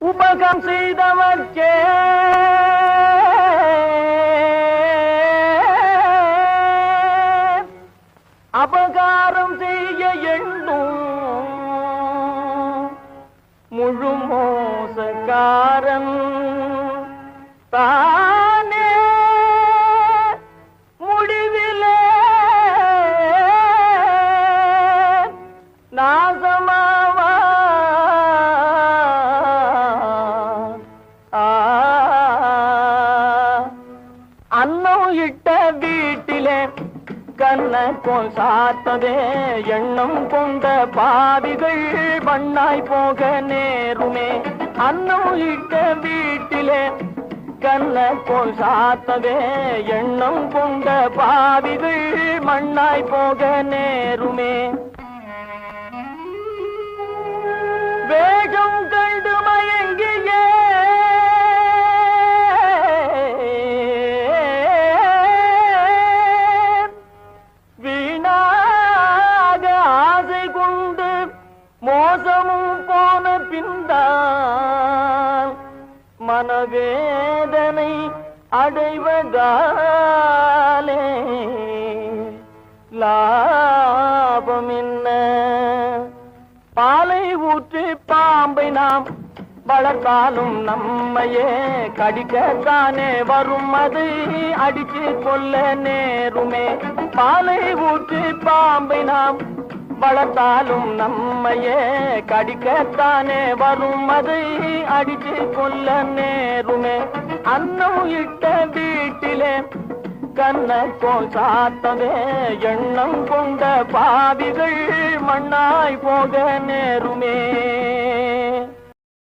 உபகம் செய்தவர்க்கே. அபகாரம் செய்ய எண்ணும் முழு மோசக்காரன் தானே. முடிவிலே நாச கண்ண போல் சாத்ததே எண்ணம் கொண்ட பாவிகள் பண்ணாய் போக நேருமே. அன்னம் இட்ட வீட்டிலே கண்ண போல் சாத்ததே எண்ணம் கொண்ட பாவிகள் மண்ணாய் போக நேருமே. மோசமும் போன பின்தான் மனவேதனை அடைவதாலே லாபம் என்ன? பாலை ஊற்றி பாம்பை நாம் வளர்த்தாலும் நம்மையே கடிக்கத்தானே வரும். அதை அடிச்சு கொள்ள நேருமே. பாலை ஊற்றி பாம்பை நாம் வளர்த்தாலும் நம்மையே கடிக்கத்தானே வரும் அதை அடிச்சு கொல்ல நேருமே. அன்னம் இட்ட வீட்டிலே கண்ண போல் சாத்ததே எண்ணம் கொண்ட பாவிகள் மண்ணாய் போக நேருமே.